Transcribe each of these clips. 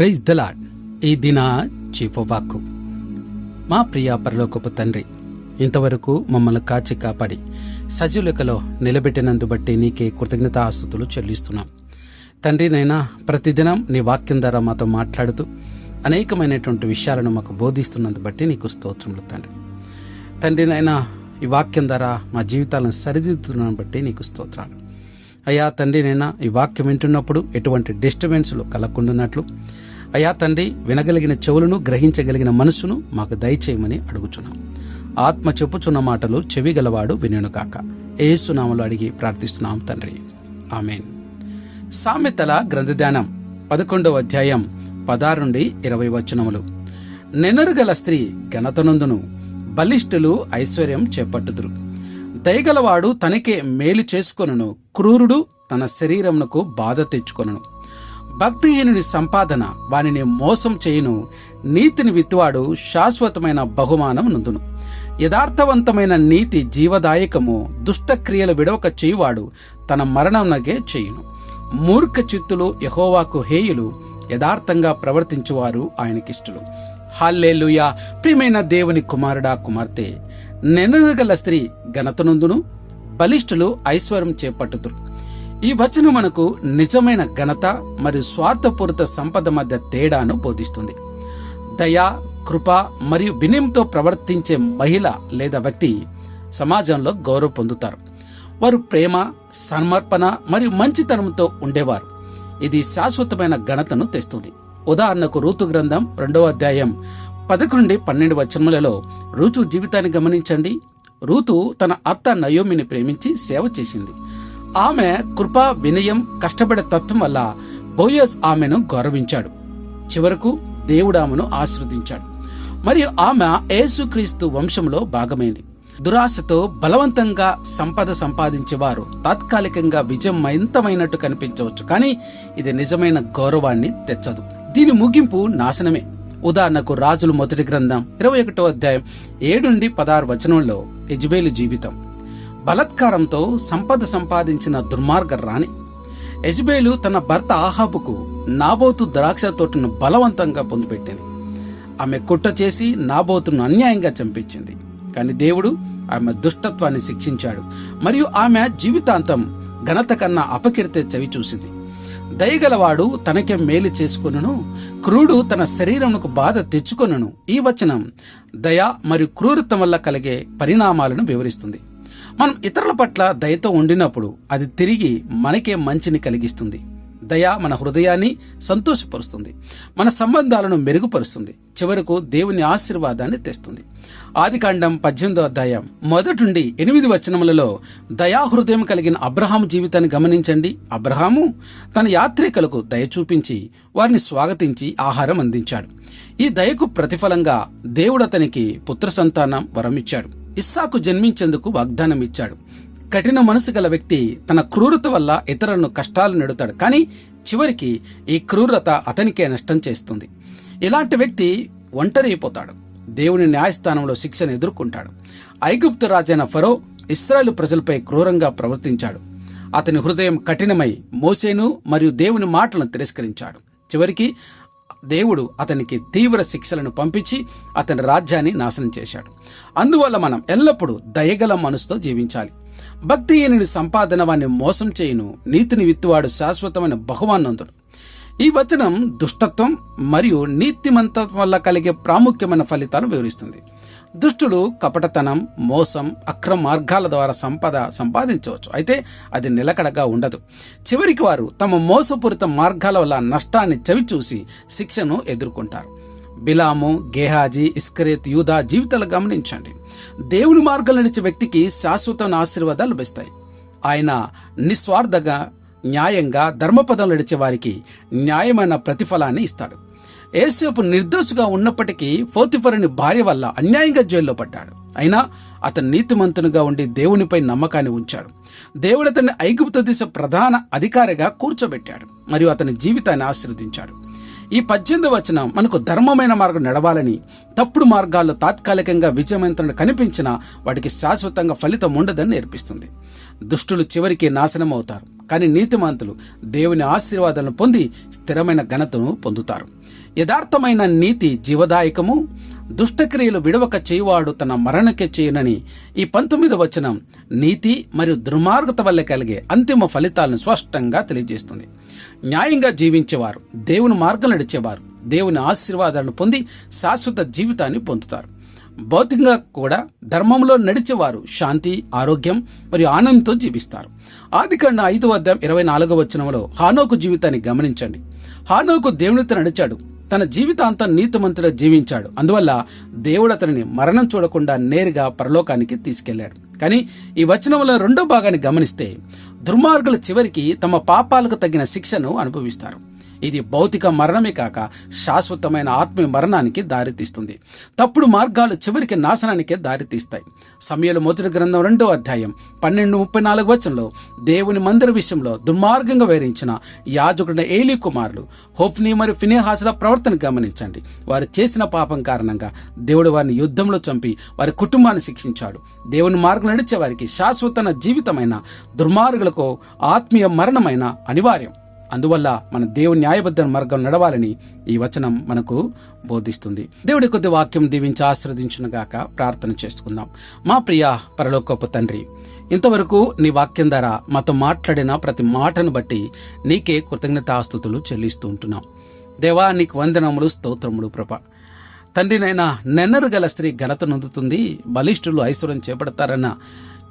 Praise the Lord ఈ దిన చీపవాక్కు మా ప్రియ పరలోకపు తండ్రి ఇంతవరకు మమ్మల్ని కాచి కాపాడి సజీవులకలో నిలబెట్టినందు బట్టి నీకే కృతజ్ఞతాస్తుతులు చెల్లిస్తున్నాం. తండ్రి నైనా ప్రతిదినం నీ వాక్యం ద్వారా మాతో మాట్లాడుతూ అనేకమైనటువంటి విషయాలను మాకు బోధిస్తున్నందు బట్టి నీకు స్తోత్రములు తండ్రి. తండ్రి నైనా ఈ వాక్యం ద్వారా మా జీవితాలను సరిదిద్దుతున్న బట్టి నీకు స్తోత్రాలు. అయ్యా తండ్రి నేను ఈ వాక్యం వింటున్నప్పుడు ఎటువంటి డిస్టర్బెన్స్లు కలగకుండానట్లు? అయ్యా తండ్రి వినగలిగిన చెవులను గ్రహించగలిగిన మనసును మాకు దయచేయమని అడుగుచున్నాం. ఆత్మ చెప్పుచున్న మాటలు చెవి గలవాడు వినును కాక ఏసునామలు అడిగి ప్రార్థిస్తున్నాం తండ్రి. ఆమెన్. సామెతల గ్రంథధ్యానం పదకొండవ అధ్యాయం పదారు నుండి ఇరవై వచనములు. నెనరుగల స్త్రీ ఘనతనందును బలిష్ఠులు ఐశ్వర్యం చేపట్టుదురు. దయగలవాడు తనకే మేలు చేసుకొనును. క్రూరుడు తన శరీరమునకు బాధ తెచ్చుకొనను. భక్తిహీనుని సంపాదన వానిని మోసం చేయును. నీతిని విత్తువాడు శాశ్వతమైన బహుమానం నందును. యథార్థవంతమైన నీతి జీవదాయకము దుష్టక్రియలు విడవక చేయువాడు తన మరణంనగే చేయును. మూర్ఖ చిత్తులు యహోవాకు హేయులు యథార్థంగా ప్రవర్తించువారు ఆయనకిష్టులు. హాల్లేలుయా! ప్రియమైన దేవుని కుమారుడా కుమార్తె! నెనగల స్త్రీ ఘనతనందును బలిష్ఠులు ఐశ్వర్యం చేపట్టుతురు ఈ వచనం మనకు నిజమైన ఘనత మరియు స్వార్థపూరిత సంపద మధ్య తేడాను బోధిస్తుంది. దయ కృప మరియు వినయంతో ప్రవర్తించే మహిళ లేదా వ్యక్తి సమాజంలో గౌరవం పొందుతారు. వారు ప్రేమ సమర్పణ మరియు మంచితనంతో ఉండేవారు. ఇది శాశ్వతమైన ఘనతను తెస్తుంది. ఉదాహరణకు రూతు గ్రంథం రెండవ అధ్యాయం పదకొండు పన్నెండు వచనములలో రుచు జీవితాన్ని గమనించండి. రూతు తన అత్త నయోమిని ప్రేమించి సేవ చేసింది. ఆమె కృప వినయం కష్టపడే తత్వం వల్ల బోయస్ ఆమెను గౌరవించాడు. చివరకు దేవుడు ఆమెను ఆశ్రదించాడు మరియు ఆమె యేసుక్రీస్తు వంశంలో భాగమైంది. దురాశతో బలవంతంగా సంపద సంపాదించేవారు తాత్కాలికంగా విజయం కనిపించవచ్చు. కానీ ఇది నిజమైన గౌరవాన్ని తెచ్చదు. దీని ముగింపు నాశనమే. ఉదాహరణకు రాజులు మొదటి గ్రంథం ఇరవై ఒకటో అధ్యాయం ఏడు నుండి పదహారు వచనంలో యజ్బేలు జీవితం. బలత్కారంతో సంపద సంపాదించిన దుర్మార్గ రాణి. యజ్బేలు తన భర్త ఆహాబుకు నాబోతు ద్రాక్ష తోటను బలవంతంగా పొందిపెట్టింది. ఆమె కుట్ర చేసి నాబోతును అన్యాయంగా చంపించింది. కానీ దేవుడు ఆమె దుష్టత్వాన్ని శిక్షించాడు. మరియు ఆమె జీవితాంతం ఘనత కన్నా అపకీర్తి చవి చూసింది. దయగలవాడు తనకే మేలు చేసుకొనును క్రూడు తన శరీరమునకు బాధ తెచ్చుకొనును. ఈ వచనం దయ మరియు క్రూరత్వం వల్ల కలిగే పరిణామాలను వివరిస్తుంది. మనం ఇతరుల పట్ల దయతో ఉండినప్పుడు అది తిరిగి మనకే మంచిని కలిగిస్తుంది. దయ మన హృదయాన్ని సంతోషపరుస్తుంది. మన సంబంధాలను మెరుగుపరుస్తుంది. చివరకు దేవుని ఆశీర్వాదాన్ని తెస్తుంది. ఆదికాండం పద్దెనిమిదో అధ్యాయం మొదటి ఎనిమిది వచనములలో దయాహృదయం కలిగిన అబ్రహాము జీవితాన్ని గమనించండి. అబ్రహాము తన యాత్రికులకు దయ చూపించి వారిని స్వాగతించి ఆహారం అందించాడు. ఈ దయకు ప్రతిఫలంగా దేవుడు అతనికి పుత్ర సంతానం వరమిచ్చాడు. ఇస్సాకు జన్మించేందుకు వాగ్దానం ఇచ్చాడు కఠిన మనసు గల వ్యక్తి తన క్రూరత వల్ల ఇతరులను కష్టాలు నెడుతాడు. కానీ చివరికి ఈ క్రూరత అతనికే నష్టం చేస్తుంది. ఇలాంటి వ్యక్తి ఒంటరి అయిపోతాడు దేవుని న్యాయస్థానంలో శిక్షను ఎదుర్కొంటాడు. ఐగుప్తు రాజైన ఫరో ఇస్రాయేల్ ప్రజలపై క్రూరంగా ప్రవర్తించాడు. అతని హృదయం కఠినమై మోసేను మరియు దేవుని మాటలను తిరస్కరించాడు. చివరికి దేవుడు అతనికి తీవ్ర శిక్షలను పంపించి అతని రాజ్యాన్ని నాశనం చేశాడు. అందువల్ల మనం ఎల్లప్పుడూ దయగల మనసుతో జీవించాలి. భక్తిహీనుని సంపాదన వాణ్ణి మోసం చేయును. నీతిని విత్తువాడు శాశ్వతమైన బహుమానందుడు ఈ వచనం దుష్టత్వం మరియు నీతిమంతత్వం వల్ల కలిగే ప్రాముఖ్యమైన ఫలితాలను వివరిస్తుంది. దుష్టులు కపటతనం మోసం అక్రమ మార్గాల ద్వారా సంపద సంపాదించవచ్చు. అయితే అది నిలకడగా ఉండదు. చివరికి వారు తమ మోసపూరిత మార్గాల వల్ల నష్టాన్ని చవిచూసి శిక్షను ఎదుర్కొంటారు. బిలాము గేహాజీ ఇస్కరేత్ యూదా జీవితాలు గమనించండి. దేవుని మార్గాలు నడిచే వ్యక్తికి శాశ్వతమైన ఆశీర్వాదాలు లభిస్తాయి. ఆయన నిస్వార్థగా న్యాయంగా ధర్మపదం నడిచే వారికి న్యాయమైన ప్రతిఫలాన్ని ఇస్తాడు. ఏసేపు నిర్దోషిగా ఉన్నప్పటికీ ఫోతిఫరుని భార్య వల్ల అన్యాయంగా జైల్లో పడ్డాడు. అయినా అతను నీతిమంతునిగా ఉండి దేవునిపై నమ్మకాన్ని ఉంచాడు. దేవుడు అతన్ని ఐగుప్తు దిశ ప్రధాన అధికారిగా కూర్చోబెట్టాడు. మరియు అతని జీవితాన్ని ఆశీర్వదించాడు. ఈ పద్దెనిమిది వచనం మనకు ధర్మమైన మార్గం నడవాలని తప్పుడు మార్గాల్లో తాత్కాలికంగా విజయవంతుడు కనిపించినా వాటికి శాశ్వతంగా ఫలితం ఉండదని నేర్పిస్తుంది. దుష్టులు చివరికి నాశనం అవుతారు కానీ నీతిమంతులు దేవుని ఆశీర్వాదాలను పొంది స్థిరమైన ఘనతను పొందుతారు. యథార్థమైన నీతి జీవదాయకము దుష్టక్రియలు విడవక చేయువాడు తన మరణకే చేయనని ఈ పంతొమ్మిది వచనం నీతి మరియు దుర్మార్గత వల్ల కలిగే అంతిమ ఫలితాలను స్పష్టంగా తెలియజేస్తుంది. న్యాయంగా జీవించేవారు దేవుని మార్గం నడిచేవారు దేవుని ఆశీర్వాదాలను పొంది శాశ్వత జీవితాన్ని పొందుతారు. భౌతికంగా కూడా ధర్మంలో నడిచేవారు శాంతి ఆరోగ్యం మరియు ఆనందంతో జీవిస్తారు. ఆదికాండ ఐదు వద్ద ఇరవై నాలుగవ వచనంలో హానోకు జీవితాన్ని గమనించండి. హానోకు దేవునితో నడిచాడు. తన జీవితాంతం నీతిమంతుడు జీవించాడు. అందువల్ల దేవుడు అతనిని మరణం చూడకుండా నేరుగా పరలోకానికి తీసుకెళ్ళాడు కానీ ఈ వచనంలో రెండో భాగాన్ని గమనిస్తే దుర్మార్గుల చివరికి తమ పాపాలకు తగిన శిక్షను అనుభవిస్తారు. ఇది భౌతిక మరణమే కాక శాశ్వతమైన ఆత్మీయ మరణానికి దారితీస్తుంది. తప్పుడు మార్గాలు చివరికి నాశనానికే దారితీస్తాయి. సమయంలో మొదటి గ్రంథం రెండో అధ్యాయం పన్నెండు ముప్పై నాలుగు వచనంలో దేవుని మందిర విషయంలో దుర్మార్గంగా వేరించిన యాజకుడిన ఏలీ కుమారులు హోఫ్ని మరియు ఫినేహాసుల ప్రవర్తన గమనించండి. వారు చేసిన పాపం కారణంగా దేవుడు వారిని యుద్ధంలో చంపి వారి కుటుంబాన్ని శిక్షించాడు. దేవుని మార్గం నడిచే వారికి శాశ్వత జీవితమైన దుర్మార్గులకు ఆత్మీయ మరణమైన అనివార్యం. అందువల్ల మన దేవుని న్యాయబద్ధ మార్గం నడవాలని ఈ వచనం మనకు బోధిస్తుంది. దేవుడి కొద్ది వాక్యం దీవించి ఆశ్రదించునుగాక ప్రార్థన చేసుకుందాం. మా ప్రియ పరలోకపు తండ్రి ఇంతవరకు నీ వాక్యం ద్వారా మాతో మాట్లాడిన ప్రతి మాటను బట్టి నీకే కృతజ్ఞతాస్తుతులు చెల్లిస్తూ ఉంటున్నాం. దేవా నీకు వందనములు స్తోత్రములు ప్రభ. తండ్రినైనా నెన్నరు గల స్త్రీ ఘనత నొందుతుంది బలిష్ఠులు ఐశ్వర్యం చేపడతారన్న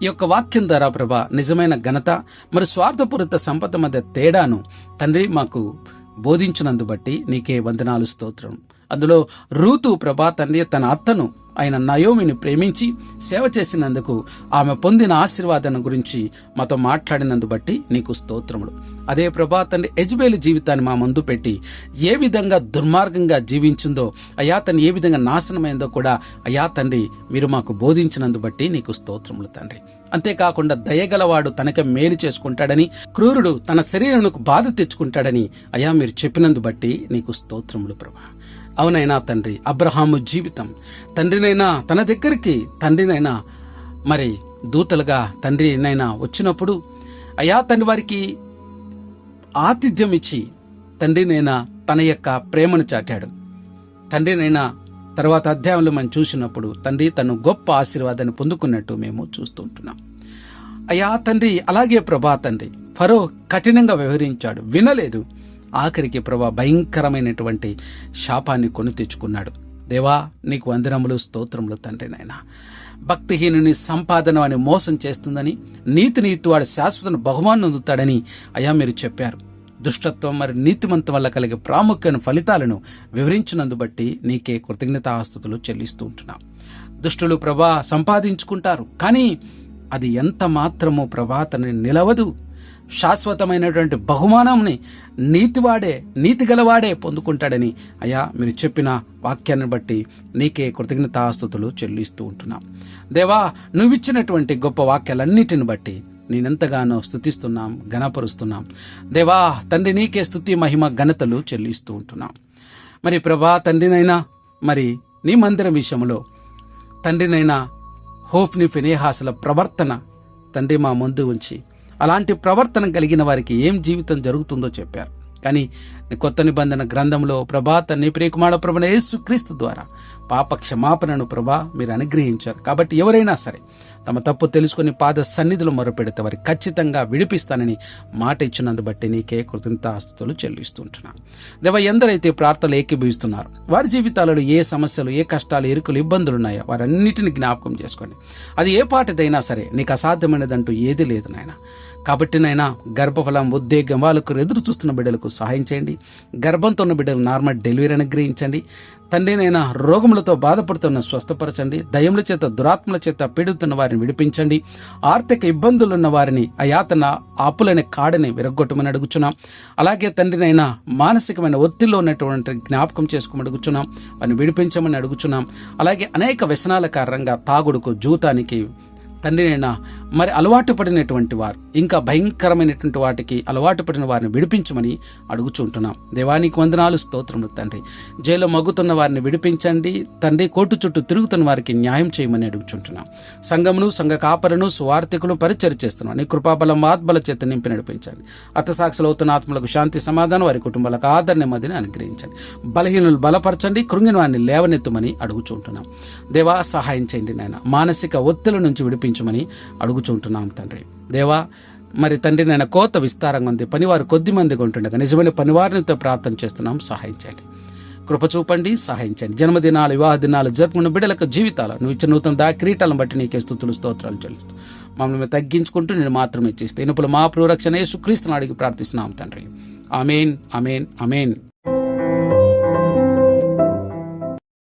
ఈ యొక్క వాక్యం ద్వారా ప్రభ నిజమైన ఘనత మరి స్వార్థపూరిత సంపద మధ్య తేడాను తండ్రి మాకు బోధించినందు బట్టి నీకే వందనాలు స్తోత్రం. అందులో రూతు ప్రభా తండ్రి తన అత్తను ఆయన నయోమిని ప్రేమించి సేవ చేసినందుకు ఆమె పొందిన ఆశీర్వాదాన్ని గురించి మాతో మాట్లాడినందు బట్టి నీకు స్తోత్రముడు అదే ప్రభా తండ్రి యజ్బేలి జీవితాన్ని మా ముందు పెట్టి ఏ విధంగా దుర్మార్గంగా జీవించిందో అయా తను ఏ విధంగా నాశనమైందో కూడా అయా తండ్రి మీరు మాకు బోధించినందు బట్టి నీకు స్తోత్రములు తండ్రి. అంతేకాకుండా దయగలవాడు తనకే మేలు చేసుకుంటాడని క్రూరుడు తన శరీరమునకు బాధ తెచ్చుకుంటాడని అయా మీరు చెప్పినందు బట్టి నీకు స్తోత్రములు ప్రభా. అవునైనా తండ్రి అబ్రహాము జీవితం. తండ్రినైనా తన దగ్గరికి తండ్రినైనా మరి దూతలుగా తండ్రినైనా వచ్చినప్పుడు అయా తండ్రి వారికి ఆతిథ్యం ఇచ్చి తండ్రినైనా తన యొక్క ప్రేమను చాటాడు. తండ్రినైనా తర్వాత అధ్యాయంలో మనం చూసినప్పుడు తండ్రి తను గొప్ప ఆశీర్వాదాన్ని పొందుకున్నట్టు మేము చూస్తూ ఉంటున్నాం. అయ్యా తండ్రి అలాగే ప్రభా తండ్రి ఫరో కఠినంగా వ్యవహరించాడు వినలేదు. ఆఖరికి ప్రభా భయంకరమైనటువంటి శాపాన్ని కొని తెచ్చుకున్నాడు. దేవా నీకు వందనములు స్తోత్రములు తండ్రి నాయన. భక్తిహీనుని సంపాదన అని మోసం చేస్తుందని నీతి నీతి వాడు శాశ్వత బహుమానం అందుతాడని అయా మీరు చెప్పారు. దుష్టత్వం మరి నీతిమంతం వల్ల కలిగే ప్రాముఖ్యమైన ఫలితాలను వివరించినందు బట్టి నీకే కృతజ్ఞతాస్తుతులు చెల్లిస్తూ ఉంటున్నాం. దుష్టులు ప్రభా సంపాదించుకుంటారు కానీ అది ఎంత మాత్రమో ప్రభా తనని నిలవదు. శాశ్వతమైనటువంటి బహుమానంని నీతివాడే నీతి గలవాడే పొందుకుంటాడని అయ్యా మీరు చెప్పిన వాక్యాన్ని బట్టి నీకే కృతజ్ఞతాస్తుతులు చెల్లిస్తూ ఉంటున్నాం. దేవా నువ్విచ్చినటువంటి గొప్ప వాక్యాలన్నిటిని బట్టి నేనెంతగానో స్థుతిస్తున్నాం ఘనపరుస్తున్నాం. దేవా తండ్రి నీకే స్థుతి మహిమ ఘనతలు చెల్లిస్తూ ఉంటున్నాం. మరి ప్రభా తండ్రినైనా మరి నీ మందిరం విషయంలో తండ్రినైనా హోఫ్ని ఫినేహాసుల ప్రవర్తన తండ్రి మా ముందు ఉంచి అలాంటి ప్రవర్తన కలిగిన వారికి ఏం జీవితం జరుగుతుందో చెప్పారు. కానీ కొత్త నిబంధన గ్రంథంలో ప్రభా తన్ని ప్రియకుమార ప్రభున యేసు క్రీస్తు ద్వారా పాప క్షమాపణను ప్రభా మీరు అనుగ్రహించారు. కాబట్టి ఎవరైనా సరే తమ తప్పు తెలుసుకుని పాద సన్నిధిలో మొరపెడితే వారికి ఖచ్చితంగా విడిపిస్తానని మాట ఇచ్చినందు బట్టి నీకే కృతజ్ఞతాస్తుతులు చెల్లిస్తుంటున్నాను దేవ ఎందరైతే ప్రార్థనలు ఏకీభవిస్తున్నారు వారి జీవితాలలో ఏ సమస్యలు ఏ కష్టాలు ఇరుకులు ఇబ్బందులు ఉన్నాయో వారన్నిటిని జ్ఞాపకం చేసుకోండి. అది ఏ పాటిదైనా సరే నీకు అసాధ్యమైనదంటూ ఏది లేదు నాయన. కాబట్టి నైనా గర్భఫలం ఉద్వేగం వాళ్ళకు ఎదురు చూస్తున్న బిడ్డలకు సహాయం చేయండి. గర్భంతో ఉన్న బిడ్డలు నార్మల్ డెలివరీ అనుగ్రహించండి. తండ్రినైనా రోగములతో బాధపడుతున్న స్వస్థపరచండి. దయముల చేత దురాత్మల చేత పీడుతున్న వారిని విడిపించండి. ఆర్థిక ఇబ్బందులు ఉన్న వారిని అయాతన ఆపులనే కాడని విరగొట్టమని అడుగుచున్నాం. అలాగే తండ్రినైనా మానసికమైన ఒత్తిడిలో ఉన్నటువంటి జ్ఞాపకం చేసుకోమని అడుగుచున్నాం. వారిని విడిపించమని అడుగుచున్నాం. అలాగే అనేక వ్యసనాల కారణంగా తాగుడుకు జూతానికి తండ్రినైనా మరి అలవాటు పడినటువంటి వారు ఇంకా భయంకరమైనటువంటి వాటికి అలవాటు పడిన వారిని విడిపించమని అడుగుచుంటున్నాం దేవానికి వందనాలు స్తోత్రములు తండ్రి. జైల్లో మగ్గుతున్న వారిని విడిపించండి తండ్రి కోర్టు చుట్టూ తిరుగుతున్న వారికి న్యాయం చేయమని అడుగుచుంటున్నాం సంఘమును సంఘ కాపరును సువార్థికులను పరిచయం చేస్తున్నాం. నీ కృపాబలం ఆత్మల చేత నింపి నడిపించండి. అర్థసాక్షులు అవుతున్న ఆత్మలకు శాంతి సమాధానం వారి కుటుంబాలకు ఆదరణ మదిని అనుగ్రహించండి. బలహీనులు బలపరచండి కృంగిన వారిని లేవనెత్తుమని అడుగుచుంటున్నాం దేవా సహాయం చేయండి నాయన. మానసిక ఒత్తిడి నుంచి నడిపించమని అడుగుచుంటున్నాం తండ్రి. దేవా మరి తండ్రి నాయన కోత విస్తారంగా ఉంది. పనివారు కొద్ది మందిగా ఉంటుండగా నిజమైన పనివారినితో ప్రార్థన చేస్తున్నాం. సహాయం చేయండి. కృప చూపండి సహాయించండి జన్మదినాలు వివాహ దినాలు జరుపుకున్న బిడ్డలకు జీవితాలు. నువ్వు ఇచ్చిన నూతన దా కిరీటాలను బట్టి నీకే స్థుతులు స్తోత్రాలు చెల్లిస్తూ మమ్మల్ని తగ్గించుకుంటూ నేను మాత్రమే చేస్తే ఇనుపుల మా ప్రోరక్షణ యేసుక్రీస్తుని అడిగి ప్రార్థిస్తున్నాం తండ్రి. అమేన్ అమేన్ అమేన్